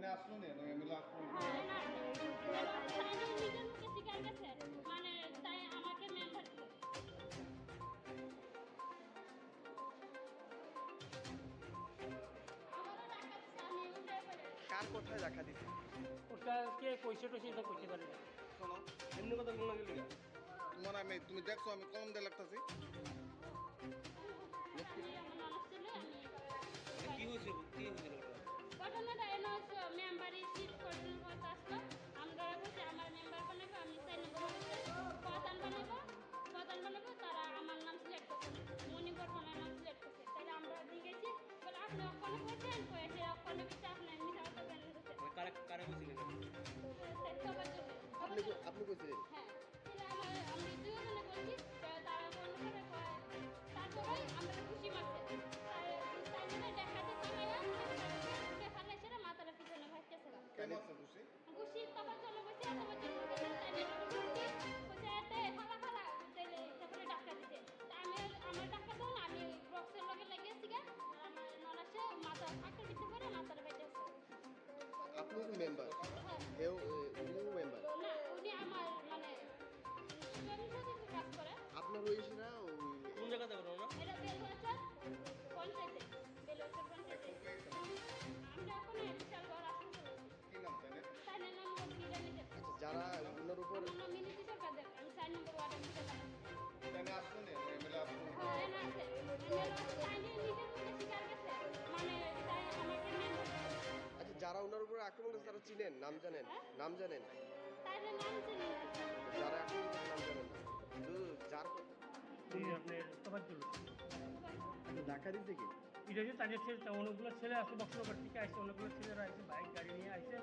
তাই আসলো না এমএলএ আসলো না। না, তাই নিজের মুখে স্বীকার গেছে। মানে তাই আমাকে মেম্বার কার। কোথায় দেখা দিছে? ওটা কে কইছে তো কইতে পারি না। শোনো এমনি কথা বলনা গেলি তোমার আমি তুমি দেখছ আমি কলম দিয়ে লাগতেছি। কারে জন্য আপনি আপনি কইছিলেন হ্যাঁ আমি দুজনে খুশি তখন চলে বসে আপনি মেম্বার ওনার উপর আক্রমণ করেছে তারা চিনেন নাম জানেন নাম জানেন। তাই নাম চিনি না। যারা আক্রমণ করেছে নাম জানেন। না যার এই আপনার ঢাকা দিতে কি? এটা যে তাদের ছেলে অনেকগুলো ছেলে আসে বক্সনগর থেকে আসছে অনেকগুলো ছেলেরা আসে বাইক গাড়ি নিয়ে আসে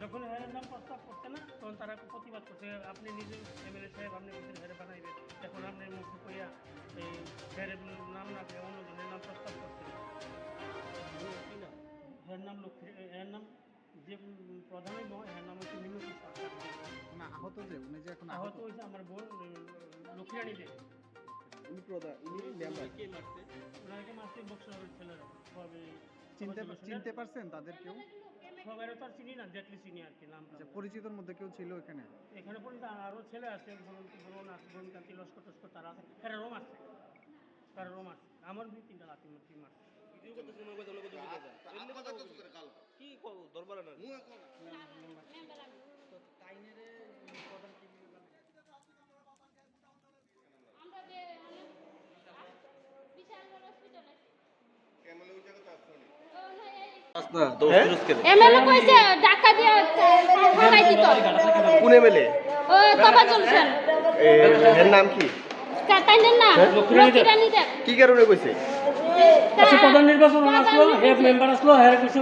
যখন হেরের নাম প্রস্তাব করছে না তখন তারা প্রতিবাদ করছে আপনি নিজে এমএলএ সাহেব আপনি নিজের হেরে বানাইবেন এখন আপনার মুখে কইয়া এই হেরের নাম লক্ষ্মী এর নাম যে উম, প্রধানই এর নাম হচ্ছে মিনতি সরকার মানে আহত যে উনি যে এখন আহত হয়েছে আমার বোন লক্ষ্মীরানী দেব উনি প্রধান উনি মেম্বার কে মারছে? ওনাকে মাসে বক্সনগরের ছেলেরা সবে চিনতে চিনতে পারছেন তাদের কেউ? সবাই তো আর চিনি না দেখলে চিনি আর কি নাম আচ্ছা পরিচিতর মধ্যে কেউ ছিল এখানে? এখানে পর্যন্ত আরও ছেলে আছে ভ্রমণ আছে ভ্রমণকান্তি লস্কর টস্কর তারা আছে। তারা রোম আছে। তারা রোম আছে। আমার দুই তিনটা লাতি টিম আছে এমনি কথা কিছু করে কাল কি দরবার না মুয়ে কোন মেম্বার আমি আমরা যে মানে বিশাল বড় হসপিটাল আছে এমএলএ ওই জায়গাতে আসলো না ও না এই এমএলএ কইছে টাকা দিয়ে ফালাই দিত কোন এমএলএ? ও এর নাম কি? কাতাইনের না। লক্ষ্মীরানী দেব। কি কারণে কইছে? আচ্ছা প্রধান নির্বাচন আসলো হেড মেম্বার আসলো হেড কিছু